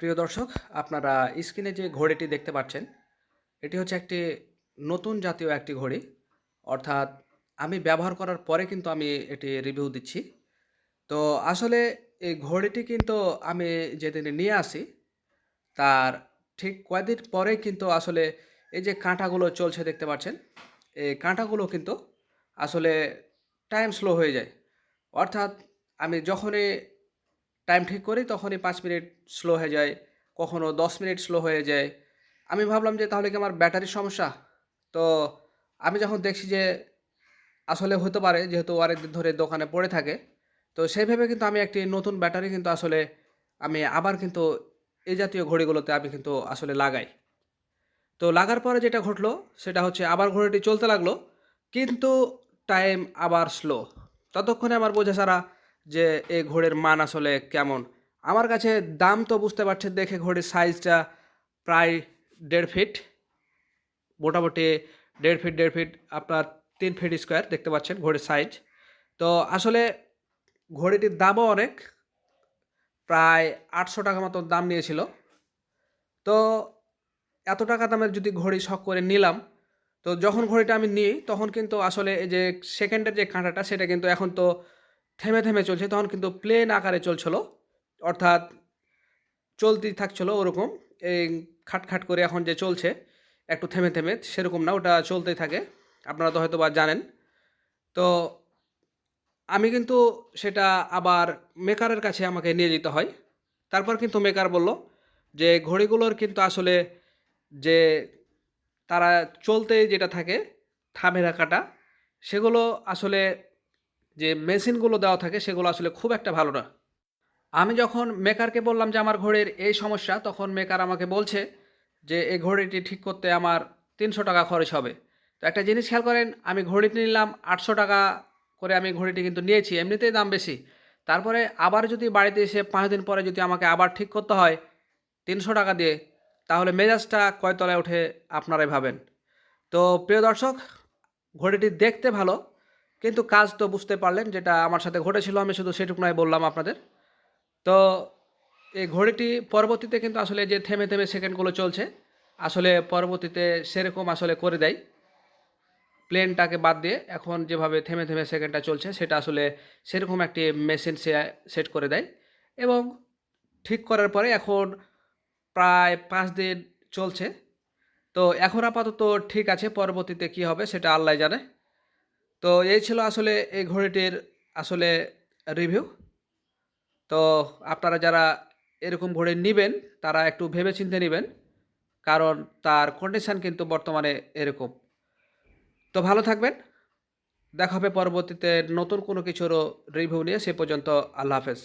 প্রিয় দর্শক, আপনারা স্ক্রিনে যে ঘড়িটি দেখতে পাচ্ছেন, এটি হচ্ছে একটি নতুন জাতীয় একটি ঘড়ি। অর্থাৎ আমি ব্যবহার করার পরে কিন্তু আমি এটি রিভিউ দিচ্ছি। তো আসলে এই ঘড়িটি কিন্তু আমি যেদিন নিয়ে আসি, তার ঠিক কয়েকদিন পরে কিন্তু আসলে এই যে কাঁটাগুলো চলছে দেখতে পাচ্ছেন, এই কাঁটাগুলো কিন্তু আসলে টাইম স্লো হয়ে যায়। অর্থাৎ আমি যখনই টাইম ঠিক করি, তখনই পাঁচ মিনিট স্লো হয়ে যায়, কখনো দশ মিনিট স্লো হয়ে যায়। আমি ভাবলাম যে, তাহলে কি আমার ব্যাটারির সমস্যা? তো আমি যখন দেখছি যে, আসলে হতে পারে, যেহেতু অনেকদিন ধরে দোকানে পড়ে থাকে, তো সেইভাবে কিন্তু আমি একটি নতুন ব্যাটারি কিন্তু আসলে আমি আবার কিন্তু এই জাতীয় ঘড়িগুলোতে আমি কিন্তু আসলে লাগাই। তো লাগার পরে যেটা ঘটলো, সেটা হচ্ছে আবার ঘড়িটি চলতে লাগল, কিন্তু টাইম আবার স্লো ততক্ষণে আমার বোঝা সারা যে এই ঘড়ির মান আসলে কেমন? আমার কাছে দাম তো বুঝতে পারছেন দেখে ঘড়ির সাইজটা প্রায় দেড় ফিট মোটামুটি দেড় ফিট দেড় ফিট আপনার তিন ফিট স্কোয়ার দেখতে পাচ্ছেন ঘড়ির সাইজ তো আসলে ঘড়িটির দামও অনেক, প্রায় আটশো টাকা মতো দাম নিয়েছিল। তো এত টাকা দামের যদি ঘড়ি শখ করে নিলাম, তো যখন ঘড়িটা আমি নিই, তখন কিন্তু আসলে এই যে সেকেন্ডের যে কাঁটাটা, সেটা কিন্তু এখন তো থেমে থেমে চলছে। তখন কিন্তু প্লেন আকারে চলছিল। অর্থাৎ চলতেই থাকছিল ওরকম। এই খাটখাট করে এখন যে চলছে, একটু থেমে থেমে, সেরকম না, ওটা চলতেই থাকে। আপনারা তো হয়তো বা জানেন। তো আমি কিন্তু সেটা আবার মেকারের কাছে আমাকে নিয়ে যেতে হয়। তারপর কিন্তু মেকার বলল যে, ঘড়িগুলোর কিন্তু আসলে যে তারা চলতে যেটা থাকে থামে রাখাটা সেগুলো আসলে যে মেশিনগুলো দেওয়া থাকে সেগুলো আসলে খুব একটা ভালো না। আমি যখন মেকারকে বললাম যে আমার ঘড়ির এই সমস্যা, তখন মেকার আমাকে বলছে যে, এই ঘড়িটি ঠিক করতে আমার তিনশো টাকা খরচ হবে। তো একটা জিনিস খেয়াল করেন, আমি ঘড়িটি নিলাম, আটশো টাকা করে আমি ঘড়িটি কিন্তু নিয়েছি, এমনিতেই দাম বেশি। তারপরে আবার যদি বাড়িতে এসে পাঁচ দিন পরে যদি আমাকে আবার ঠিক করতে হয় তিনশো টাকা দিয়ে, তাহলে মেজাজটা কয় তলায় ওঠে আপনারাই ভাবেন। তো প্রিয় দর্শক, ঘড়িটি দেখতে ভালো কিন্তু কাজ তো বুঝতে পারলেন যেটা আমার সাথে ঘটেছিল, আমি শুধু সেটুকুনাই বললাম আপনাদের। তো এই ঘড়িটি পরবর্তীতে কিন্তু আসলে যে থেমে থেমে সেকেন্ডগুলো চলছে, আসলে পরবর্তীতে সেরকম আসলে করে দেয়। প্লেনটাকে বাদ দিয়ে এখন যেভাবে থেমে থেমে সেকেন্ডটা চলছে, সেটা আসলে সেরকম একটি মেশিন সে সেট করে দেয়। এবং ঠিক করার পরে এখন প্রায় পাঁচ দিন চলছে। তো এখন আপাতত ঠিক আছে, পরবর্তীতে কি হবে সেটা আল্লাহ জানে। তো এই ছিল আসলে এই ঘড়িটির আসলে রিভিউ তো আপনারা যারা এরকম ঘড়ি নেবেন, তারা একটু ভেবে চিনতে নেবেন, কারণ তার কন্ডিশান কিন্তু বর্তমানে এরকম। তো ভালো থাকবেন, দেখা হবে পরবর্তীতে নতুন কোনো কিছুরও রিভিউ নিয়ে, সে পর্যন্ত আল্লাহ হাফেজ।